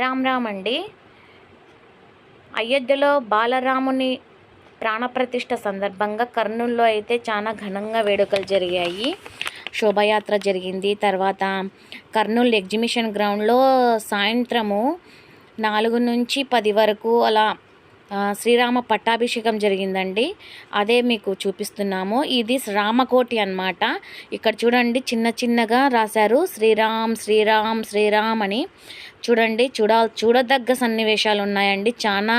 రామ్ రామ్ అండి. అయోధ్యలో బాలరాముని ప్రాణప్రతిష్ఠ సందర్భంగా కర్నూల్లో అయితే చాలా ఘనంగా వేడుకలు జరిగాయి. శోభయాత్ర జరిగింది. తర్వాత కర్నూలు ఎగ్జిబిషన్ గ్రౌండ్లో సాయంత్రము నాలుగు నుంచి పది వరకు అలా శ్రీరామ పట్టాభిషేకం జరిగిందండి. అదే మీకు చూపిస్తున్నాము. ఇది రామకోటి అన్నమాట. ఇక్కడ చూడండి చిన్న చిన్నగా రాశారు శ్రీరామ్ శ్రీరామ్ శ్రీరామ్ అని. చూడండి చూడ చూడదగ్గ సన్నివేశాలు ఉన్నాయండి. చాలా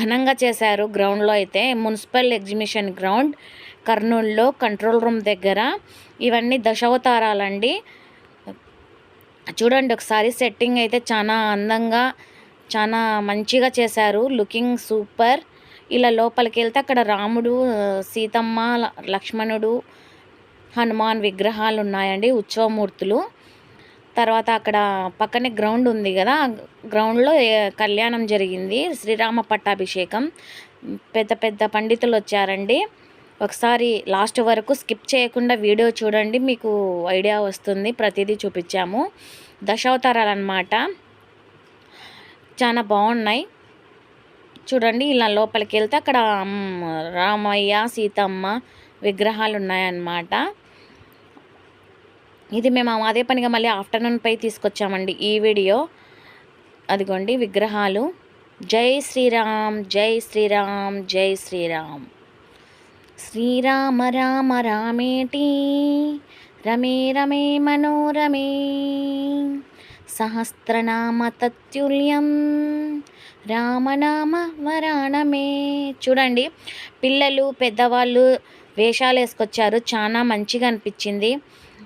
ఘనంగా చేశారు గ్రౌండ్లో అయితే. మున్సిపల్ ఎగ్జిబిషన్ గ్రౌండ్ కర్నూలులో కంట్రోల్ రూమ్ దగ్గర. ఇవన్నీ దశావతారాలండి. చూడండి ఒకసారి సెట్టింగ్ అయితే చాలా అందంగా చాలా మంచిగా చేశారు. Looking super. ఇలా లోపలికి వెళ్తే అక్కడ రాముడు సీతమ్మ లక్ష్మణుడు హనుమాన్ విగ్రహాలు ఉన్నాయండి ఉత్సవమూర్తులు. తర్వాత అక్కడ పక్కనే గ్రౌండ్ ఉంది కదా గ్రౌండ్లో కళ్యాణం జరిగింది శ్రీరామ పట్టాభిషేకం. పెద్ద పెద్ద పండితులు వచ్చారండి. ఒకసారి లాస్ట్ వరకు స్కిప్ చేయకుండా వీడియో చూడండి మీకు ఐడియా వస్తుంది ప్రతిదీ చూపించాము. దశావతారాలు అన్నమాట చాలా బాగున్నాయి. చూడండి ఇలా లోపలికి వెళ్తే అక్కడ రామయ్య సీతమ్మ విగ్రహాలు ఉన్నాయన్నమాట ఇది మేము అదే పనిగా మళ్ళీ ఆఫ్టర్నూన్ పై తీసుకొచ్చామండి ఈ వీడియో. అదిగోండి విగ్రహాలు. జై శ్రీరామ్ జై శ్రీరామ్ జై శ్రీరామ్. శ్రీరామ రామ రామేటి. రమే రమే మనోరమే సహస్రనామ తత్తుల్యం రామనామ వరాణమే చూడండి పిల్లలు పెద్దవాళ్ళు వేషాలు వేసుకొచ్చారు. చాలా మంచిగా అనిపించింది.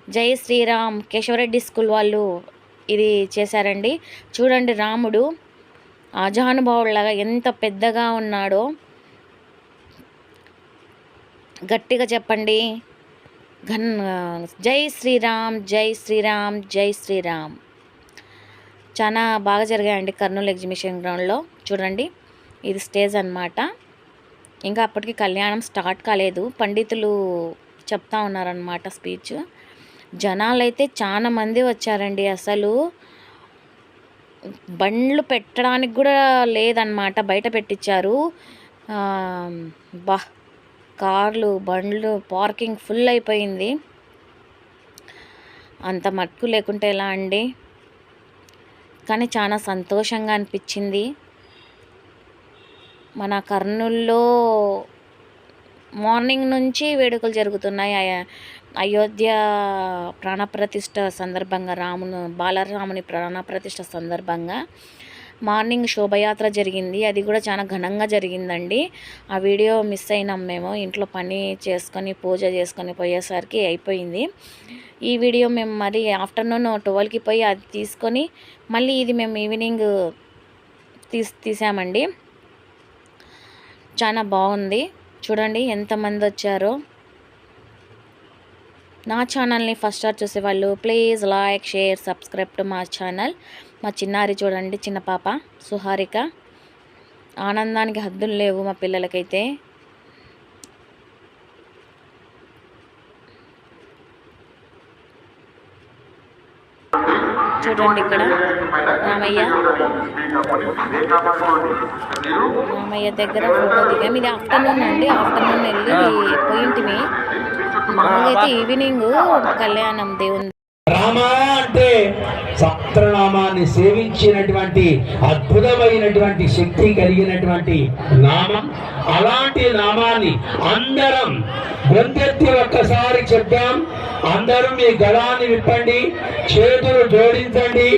జై శ్రీరామ్ కేశవరెడ్డి స్కూల్ వాళ్ళు ఇది చేశారండి. చూడండి రాముడు ఆజానుభావుడిలాగా ఎంత పెద్దగా ఉన్నాడో. గట్టిగా చెప్పండి. ఘన్ జై శ్రీరామ్ జై శ్రీరామ్ జై శ్రీరామ్. చాలా బాగా జరిగాయండి కర్నూలు ఎగ్జిబిషన్ గ్రౌండ్లో. చూడండి ఇది స్టేజ్ అన్నమాట. ఇంకా అప్పటికి కళ్యాణం స్టార్ట్ కాలేదు. పండితులు చెప్తా ఉన్నారనమాట స్పీచ్. జనాలు అయితే చాలా మంది వచ్చారండి అసలు. బండ్లు పెట్టడానికి కూడా లేదన్నమాట బయట పెట్టించారు బా కార్లు బండ్లు పార్కింగ్ ఫుల్ అయిపోయింది. అంత మట్టుకు లేకుంటే ఎలా అండి? కానీ చాలా సంతోషంగా అనిపించింది. మన కర్నూల్లో మార్నింగ్ నుంచి వేడుకలు జరుగుతున్నాయి. అయోధ్య ప్రాణప్రతిష్ఠ సందర్భంగా రామును బాలరాముని ప్రాణప్రతిష్ఠ సందర్భంగా మార్నింగ్ శోభయాత్ర జరిగింది. అది కూడా చాలా ఘనంగా జరిగిందండి. ఆ వీడియో మిస్ అయినాం మేము. ఇంట్లో పని చేసుకొని పూజ చేసుకొని పోయేసరికి అయిపోయింది. ఈ వీడియో మేము మరి ఆఫ్టర్నూన్ ట్వెల్వ్కి పోయి అది తీసుకొని మళ్ళీ ఇది మేము ఈవినింగ్ తీస్ తీసామండి. చాలా బాగుంది. చూడండి ఎంతమంది వచ్చారో. నా ఛానల్ని ఫస్ట్ ఆర్ చూసేవాళ్ళు please like share subscribe to మా ఛానల్. మా చిన్నారి చూడండి చిన్న పాప సుహారిక. ఆనందానికి హద్దులు లేవు మా పిల్లలకైతే. చూడండి ఇక్కడ రామయ్య. రామయ్య దగ్గర ఫోటో దిగాం ఇది ఆఫ్టర్నూన్ అండి ఆఫ్టర్నూన్ వెళ్ళి పోయింటిమి. మామూలుగా అయితే ఈవినింగ్ కళ్యాణం దేవుని రామ అంటే సహస్రనామాన్ని సేవించినటువంటి అద్భుతమైనటువంటి శక్తి కలిగినటువంటి నామం. అలాంటి నామాన్ని అందరం గొంతెత్తి ఒక్కసారి చెప్దాం. అందరూ మీ గళాన్ని విప్పండి చేతులు జోడించండి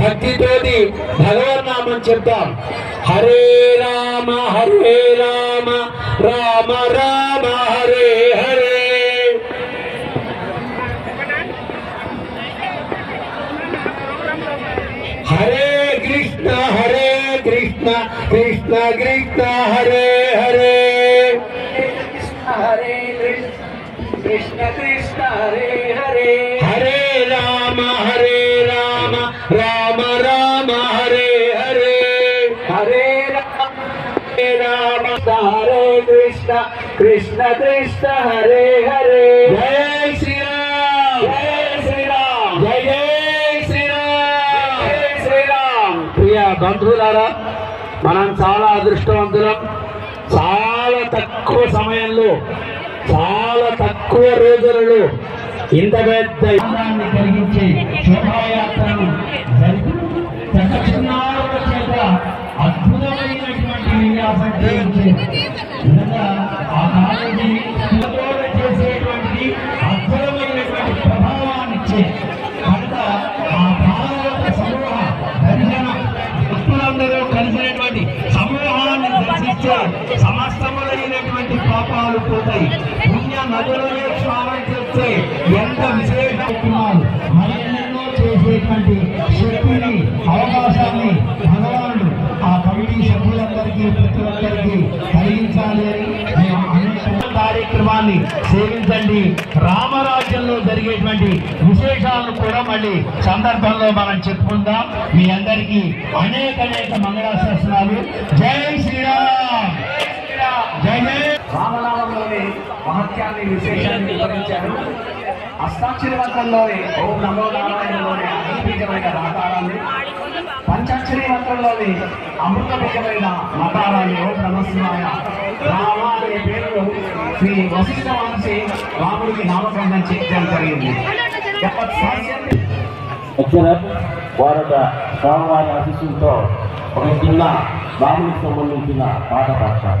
భక్తితోటి భగవన్నామం చెప్తాం హరే రామ హరే రామ రామ రామ హరే కృష్ణ కృష్ణ కృష్ణ హరే హరే. హరే కృష్ణ కృష్ణ హరే హరే. హరే రామ హరే రామ రామ రామ హరే హరే. హరే రామ హరే రామ హరే కృష్ణ కృష్ణ కృష్ణ హరే హరే. జై శ్రీరామ్. జై శ్రీరామ్. జై జై శ్రీరామ్. జై శ్రీరామ్. బంధువులారా మనం చాలా అదృష్టవంతులం. చాలా తక్కువ సమయంలో చాలా తక్కువ రోజులలో ఇంత పెద్ద ఆనందాన్ని శోభాయాత్రను అద్భుతమైనటువంటి పాపాలు పుణ్య నదులనే స్నానం చేస్తే ఎంత విశేషమవుతున్నారు మరెన్నెన్నో చేసేటువంటి శక్తిని అవకాశాన్ని భగవానుడు ఆ కమిటీ సభ్యులందరికీ ప్రతి ఒక్కరికి కలిగించాలి అని కార్యక్రమాన్ని సేవించండి. రామరాజ్యంలో జరిగేటువంటి విశేషాలను కూడా మళ్ళీ సందర్భంలో మనం చెప్పుకుందాం. మీ అందరికీ అనేక అనేక మంగళాశాసనాలు జై శ్రీరామ్! జై జై రామనామంలోని వాక్యాన్ని విశేషాన్ని వివరించారు అష్టాక్షరి మంత్రంలోని ఓం నమో నారాయణలోని అగ్నిబీజమైన రాకారాన్ని పంచాక్షరి మంత్రంలోని అమృత బీజమైన మతారాన్ని ఓం నమస్కారాయ రామ అనే పేరును శ్రీ వశిష్ఠ మహర్షి రాముడికి నామకరణం చేయడం జరిగింది. ఎప్పటి వారొక స్వామివారి ఆశీస్సులతో ఒక చిన్న రాముడికి సంబంధించిన పాట పాడతారు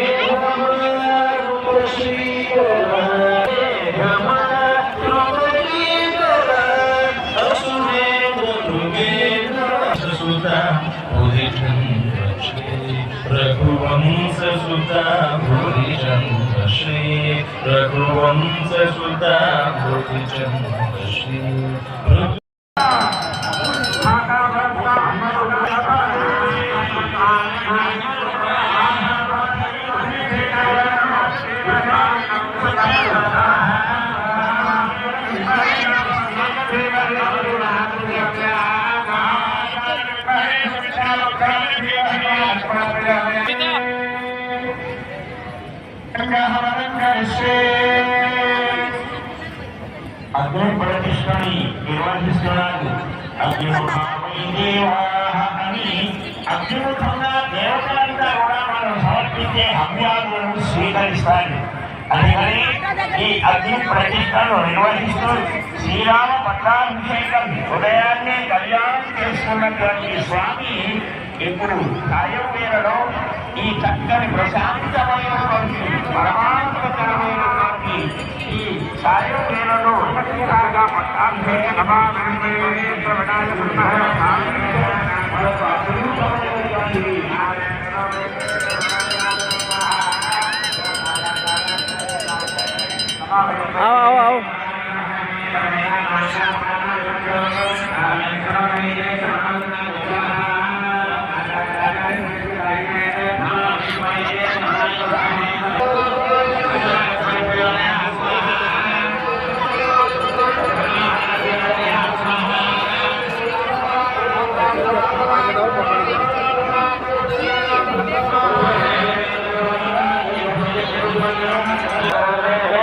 सुता भूरिचन्द्र श्री रघुवंश सुता भूरिचन्द्र श्री అగ్ని ప్రతిష్టని నిర్వహిస్తున్నాడు. అగ్నిముఖమై దేవాహ అని అగ్నిముఖంగా దేవతలంతా కూడా మనం సమర్పించే హవ్యాలను స్వీకరిస్తాడు. అందుకని ఈ అగ్ని ప్రతిష్టను నిర్వహిస్తూ శ్రీరామ పట్టాభిషేకం ఉదయాన్నే కళ్యాణం చేసుకున్నటువంటి స్వామి ఇప్పుడు సాయం ఈ చక్కని ప్రశాంతమైనటువంటి పరమాత్మకరమైనటువంటి ఈ సాయం వేళలో కాగా పట్టాభిషేక